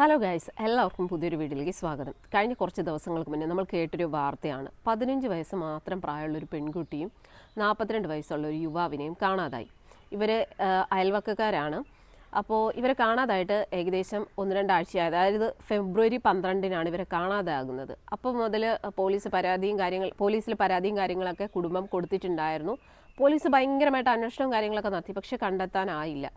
Hello guys എല്ലാവർക്കും പുതിയൊരു വീഡിയോയിലേക്ക് സ്വാഗതം. കഴിഞ്ഞ കുറച്ച് ദിവസങ്ങൾക്ക് മുന്നേ നമ്മൾ കേട്ടൊരു വാർത്തയാണ്. പതിനഞ്ച് വയസ്സ് മാത്രം പ്രായമുള്ളൊരു പെൺകുട്ടിയും നാൽപ്പത്തിരണ്ട് വയസ്സുള്ള ഒരു യുവാവിനെയും കാണാതായി. ഇവർ അയൽവക്കക്കാരാണ്. അപ്പോൾ ഇവരെ കാണാതായിട്ട് ഏകദേശം ഒന്ന് രണ്ടാഴ്ചയായി. അതായത് ഫെബ്രുവരി പന്ത്രണ്ടിനാണ് ഇവരെ കാണാതാകുന്നത്. അപ്പോൾ മുതൽ പോലീസ് പരാതിയും കാര്യങ്ങൾ പോലീസിൽ പരാതിയും കാര്യങ്ങളൊക്കെ കുടുംബം കൊടുത്തിട്ടുണ്ടായിരുന്നു. പോലീസ് ഭയങ്കരമായിട്ട് അന്വേഷണവും കാര്യങ്ങളൊക്കെ നടത്തി പക്ഷെ കണ്ടെത്താനായില്ല.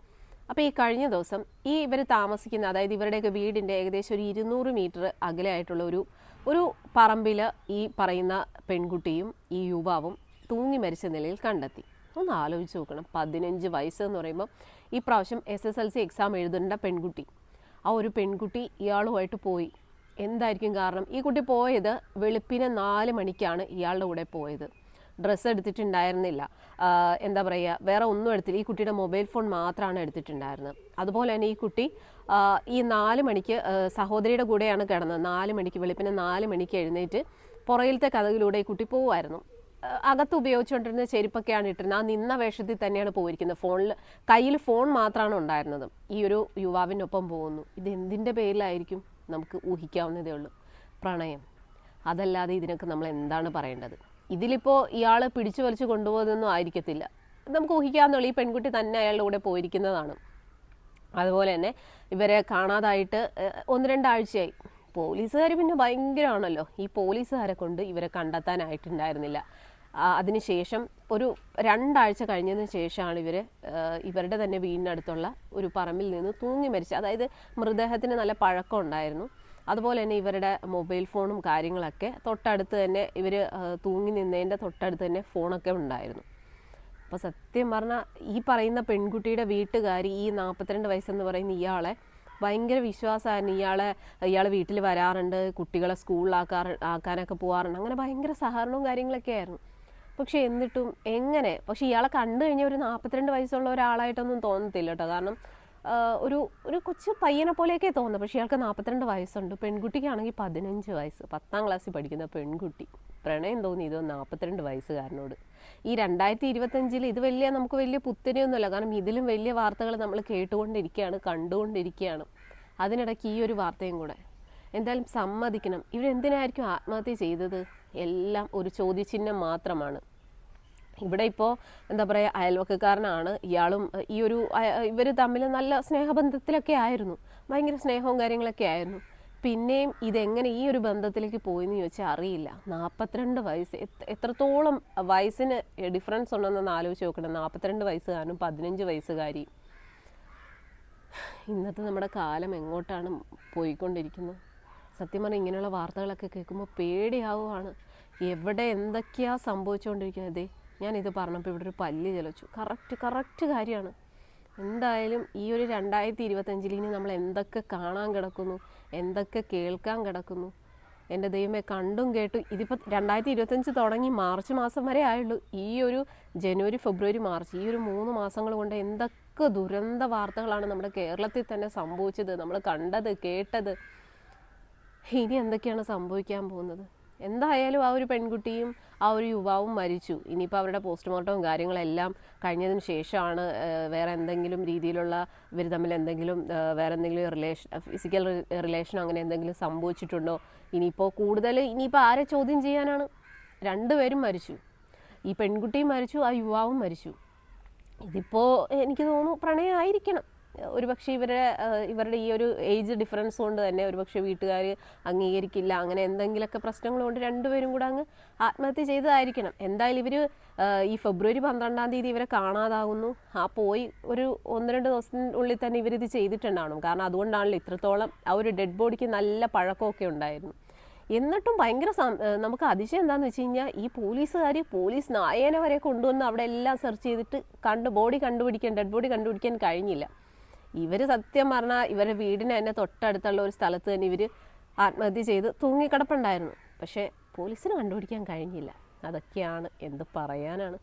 അപ്പോൾ ഈ കഴിഞ്ഞ ദിവസം ഈ ഇവർ താമസിക്കുന്ന അതായത് ഇവരുടെയൊക്കെ വീടിന്റെ ഏകദേശം ഒരു ഇരുന്നൂറ് മീറ്റർ അകലെയായിട്ടുള്ള ഒരു ഒരു പറമ്പിൽ ഈ പറയുന്ന പെൺകുട്ടിയും ഈ യുവാവും തൂങ്ങി മരിച്ച നിലയിൽ കണ്ടെത്തി. ഒന്ന് ആലോചിച്ച് നോക്കണം. പതിനഞ്ച് വയസ്സ് എന്ന് പറയുമ്പോൾ ഈ പ്രാവശ്യം S S L C exam എഴുതേണ്ട പെൺകുട്ടി. ആ ഒരു പെൺകുട്ടി ഇയാളുമായിട്ട് പോയി. എന്തായിരിക്കും കാരണം? ഈ കുട്ടി പോയത് വെളുപ്പിന് നാല് മണിക്കാണ് ഇയാളുടെ കൂടെ പോയത്. ഡ്രസ്സ് എടുത്തിട്ടുണ്ടായിരുന്നില്ല. എന്താ പറയുക വേറെ ഒന്നും എടുത്തില്ല. ഈ കുട്ടിയുടെ മൊബൈൽ ഫോൺ മാത്രമാണ് എടുത്തിട്ടുണ്ടായിരുന്നത്. അതുപോലെ തന്നെ ഈ കുട്ടി ഈ നാല് മണിക്ക് സഹോദരിയുടെ കൂടെയാണ് കിടന്നത്. നാല് മണിക്ക് വെളുപ്പിന് നാല് മണിക്ക് എഴുന്നേറ്റ് പുറയിലത്തെ കഥകിലൂടെ ഈ കുട്ടി പോവുമായിരുന്നു. അകത്ത് ഉപയോഗിച്ചുകൊണ്ടിരുന്ന ചെരുപ്പൊക്കെയാണ് ഇട്ടിരുന്നത്. ആ നിന്ന വേഷത്തിൽ തന്നെയാണ് പോയിരിക്കുന്നത്. ഫോണിൽ കയ്യിൽ ഫോൺ മാത്രമാണ് ഉണ്ടായിരുന്നത്. ഈ ഒരു യുവാവിനൊപ്പം പോകുന്നു. ഇത് എന്തിന്റെ പേരിലായിരിക്കും? നമുക്ക് ഊഹിക്കാവുന്നതേ ഉള്ളൂ. പ്രണയം. അതല്ലാതെ ഇതിനൊക്കെ നമ്മൾ എന്താണ് പറയേണ്ടത്? ഇതിലിപ്പോൾ ഇയാൾ പിടിച്ചു വലിച്ചു കൊണ്ടുപോകുന്നതൊന്നും ആയിരിക്കത്തില്ല. നമുക്ക് ഊഹിക്കാവുന്നുള്ളൂ ഈ പെൺകുട്ടി തന്നെ അയാളുടെ കൂടെ പോയിരിക്കുന്നതാണ്. അതുപോലെ തന്നെ ഇവരെ കാണാതായിട്ട് ഒന്ന് രണ്ടാഴ്ചയായി. പോലീസുകാർ പിന്നെ ഭയങ്കരമാണല്ലോ ഈ പോലീസുകാരെ കൊണ്ട് ഇവരെ കണ്ടെത്താനായിട്ടുണ്ടായിരുന്നില്ല. അതിനുശേഷം ഒരു രണ്ടാഴ്ച കഴിഞ്ഞതിന് ശേഷമാണ് ഇവർ ഇവരുടെ തന്നെ വീടിനടുത്തുള്ള ഒരു പറമ്പിൽ നിന്ന് തൂങ്ങി മരിച്ചത്. അതായത് മൃതദേഹത്തിന് നല്ല പഴക്കം ഉണ്ടായിരുന്നു. അതുപോലെ തന്നെ ഇവരുടെ മൊബൈൽ ഫോണും കാര്യങ്ങളൊക്കെ തൊട്ടടുത്ത് തന്നെ ഇവർ തൂങ്ങി നിന്നതിന്റെ തൊട്ടടുത്ത് തന്നെ ഫോണൊക്കെ ഉണ്ടായിരുന്നു. അപ്പോൾ സത്യം പറഞ്ഞാൽ ഈ പറയുന്ന പെൺകുട്ടിയുടെ വീട്ടുകാർ ഈ നാൽപ്പത്തിരണ്ട് വയസ്സെന്ന് പറയുന്ന ഇയാളെ ഭയങ്കര വിശ്വാസമായിരുന്നു. ഇയാളെ ഇയാൾ വീട്ടിൽ വരാറുണ്ട് കുട്ടികളെ സ്കൂളിലാക്കാറ് ആക്കാനൊക്കെ പോകാറുണ്ട് അങ്ങനെ ഭയങ്കര സഹകരണവും കാര്യങ്ങളൊക്കെ ആയിരുന്നു. പക്ഷെ എന്നിട്ടും എങ്ങനെ? പക്ഷെ ഇയാളെ കണ്ടു കഴിഞ്ഞാൽ ഒരു നാൽപ്പത്തിരണ്ട് വയസ്സുള്ള ഒരാളായിട്ടൊന്നും തോന്നത്തില്ല കേട്ടോ. കാരണം ഒരു ഒരു കൊച്ചു പയ്യനെ പോലെയൊക്കെ തോന്നുന്നത് പക്ഷേ ഇയാൾക്ക് നാൽപ്പത്തിരണ്ട് വയസ്സുണ്ട്. പെൺകുട്ടിക്കാണെങ്കിൽ പതിനഞ്ച് വയസ്സ്. പത്താം ക്ലാസ്സിൽ പഠിക്കുന്ന പെൺകുട്ടി. പ്രണയം തോന്നി ഇത് നാൽപ്പത്തിരണ്ട് വയസ്സുകാരനോട്. ഈ രണ്ടായിരത്തി ഇരുപത്തഞ്ചിൽ ഇത് വലിയ നമുക്ക് വലിയ പുത്തനെയൊന്നുമല്ല. കാരണം ഇതിലും വലിയ വാർത്തകൾ നമ്മൾ കേട്ടുകൊണ്ടിരിക്കുകയാണ് കണ്ടുകൊണ്ടിരിക്കുകയാണ്. അതിനിടയ്ക്ക് ഈ ഒരു വാർത്തയും കൂടെ. എന്തായാലും സമ്മതിക്കണം. ഇവരെന്തിനായിരിക്കും ആത്മഹത്യ ചെയ്തത്? എല്ലാം ഒരു ചോദ്യചിഹ്നം മാത്രമാണ്. ഇവിടെ ഇപ്പോൾ എന്താ പറയുക അയൽവക്കക്കാരനാണ്. ഇയാളും ഈ ഒരു ഇവർ തമ്മിൽ നല്ല സ്നേഹബന്ധത്തിലൊക്കെ ആയിരുന്നു. ഭയങ്കര സ്നേഹവും കാര്യങ്ങളൊക്കെ ആയിരുന്നു. പിന്നെയും ഇതെങ്ങനെ ഈ ഒരു ബന്ധത്തിലേക്ക് പോയെന്ന് ചോദിച്ചാൽ അറിയില്ല. നാൽപ്പത്തിരണ്ട് വയസ്സ് എത്രത്തോളം വയസ്സിന് ഡിഫറൻസ് ഉണ്ടെന്നൊന്ന് ആലോചിച്ച് നോക്കണം. നാൽപ്പത്തിരണ്ട് വയസ്സുകാരനും പതിനഞ്ച് വയസ്സുകാരി. ഇന്നത്തെ നമ്മുടെ കാലം എങ്ങോട്ടാണ് പോയിക്കൊണ്ടിരിക്കുന്നത്? സത്യം പറഞ്ഞാൽ ഇങ്ങനെയുള്ള വാർത്തകളൊക്കെ കേൾക്കുമ്പോൾ പേടിയാവുകയാണ് എവിടെ എന്തൊക്കെയാണ് സംഭവിച്ചുകൊണ്ടിരിക്കുന്നത് ഞാനിത് പറഞ്ഞപ്പോൾ ഇവിടെ ഒരു പല്ല് ചലച്ചു. കറക്റ്റ് കറക്റ്റ് കാര്യമാണ്. എന്തായാലും ഈ ഒരു രണ്ടായിരത്തി ഇരുപത്തഞ്ചിൽ ഇനി നമ്മൾ എന്തൊക്കെ കാണാൻ കിടക്കുന്നു എന്തൊക്കെ കേൾക്കാൻ കിടക്കുന്നു എന്റെ ദൈവമേ കണ്ടും കേട്ടും ഇതിപ്പോൾ രണ്ടായിരത്തി ഇരുപത്തഞ്ച് തുടങ്ങി മാർച്ച് മാസം വരെ ആയുള്ളൂ. ഈ ഒരു ജനുവരി ഫെബ്രുവരി മാർച്ച് ഈ ഒരു മൂന്ന് മാസങ്ങൾ കൊണ്ട് എന്തൊക്കെ ദുരന്ത വാർത്തകളാണ് നമ്മുടെ കേരളത്തിൽ തന്നെ സംഭവിച്ചത് നമ്മൾ കണ്ടത് കേട്ടത്. ഇനി എന്തൊക്കെയാണ് സംഭവിക്കാൻ പോകുന്നത്? എന്തായാലും ആ ഒരു പെൺകുട്ടിയും ആ ഒരു യുവാവും മരിച്ചു. ഇനിയിപ്പോൾ അവരുടെ പോസ്റ്റ്മോർട്ടവും കാര്യങ്ങളെല്ലാം കഴിഞ്ഞതിന് ശേഷമാണ് വേറെ എന്തെങ്കിലും രീതിയിലുള്ള ഇവർ തമ്മിൽ എന്തെങ്കിലും വേറെ എന്തെങ്കിലും റിലേഷൻ ഫിസിക്കൽ റിലേഷൻ അങ്ങനെ എന്തെങ്കിലും സംഭവിച്ചിട്ടുണ്ടോ? ഇനിയിപ്പോൾ കൂടുതൽ ഇനിയിപ്പോൾ ആരെ ചോദ്യം ചെയ്യാനാണ്? രണ്ടുപേരും മരിച്ചു. ഈ പെൺകുട്ടിയും മരിച്ചു ആ യുവാവും മരിച്ചു. ഇതിപ്പോൾ എനിക്ക് തോന്നുന്നു പ്രണയമായിരിക്കണം. ഒരുപക്ഷെ ഇവരുടെ ഇവരുടെ ഈ ഒരു ഏജ് ഡിഫറൻസ് കൊണ്ട് തന്നെ ഒരുപക്ഷെ വീട്ടുകാർ അംഗീകരിക്കില്ല. അങ്ങനെ എന്തെങ്കിലുമൊക്കെ പ്രശ്നങ്ങൾ കൊണ്ട് രണ്ടുപേരും കൂടെ അങ്ങ് ആത്മഹത്യ ചെയ്തതായിരിക്കണം. എന്തായാലും ഇവർ ഈ ഫെബ്രുവരി പന്ത്രണ്ടാം തീയതി ഇവരെ കാണാതാകുന്നു. ആ പോയി ഒരു ഒന്ന് രണ്ട് ദിവസത്തിനുള്ളിൽ തന്നെ ഇവരിത് ചെയ്തിട്ടുണ്ടാവണം. കാരണം അതുകൊണ്ടാണല്ലോ ഇത്രത്തോളം ആ ഒരു ഡെഡ് ബോഡിക്ക് നല്ല പഴക്കമൊക്കെ ഉണ്ടായിരുന്നു. എന്നിട്ടും ഭയങ്കര നമുക്ക് അതിശയം എന്താണെന്ന് വെച്ച് കഴിഞ്ഞാൽ ഈ പോലീസുകാർ പോലീസ് നായേനെ വരെ കൊണ്ടുവന്ന് അവിടെ എല്ലാം സെർച്ച് ചെയ്തിട്ട് കണ്ട് ബോഡി കണ്ടുപിടിക്കാൻ ഡെഡ് ബോഡി കണ്ടുപിടിക്കാൻ കഴിഞ്ഞില്ല. ഇവർ സത്യം പറഞ്ഞാൽ ഇവരുടെ വീടിന് തന്നെ തൊട്ടടുത്തുള്ള ഒരു സ്ഥലത്ത് തന്നെ ഇവർ ആത്മഹത്യ ചെയ്ത് തൂങ്ങിക്കിടപ്പുണ്ടായിരുന്നു. പക്ഷേ പോലീസിന് കണ്ടുപിടിക്കാൻ കഴിഞ്ഞില്ല. അതൊക്കെയാണ് എന്ത് പറയാനാണ്.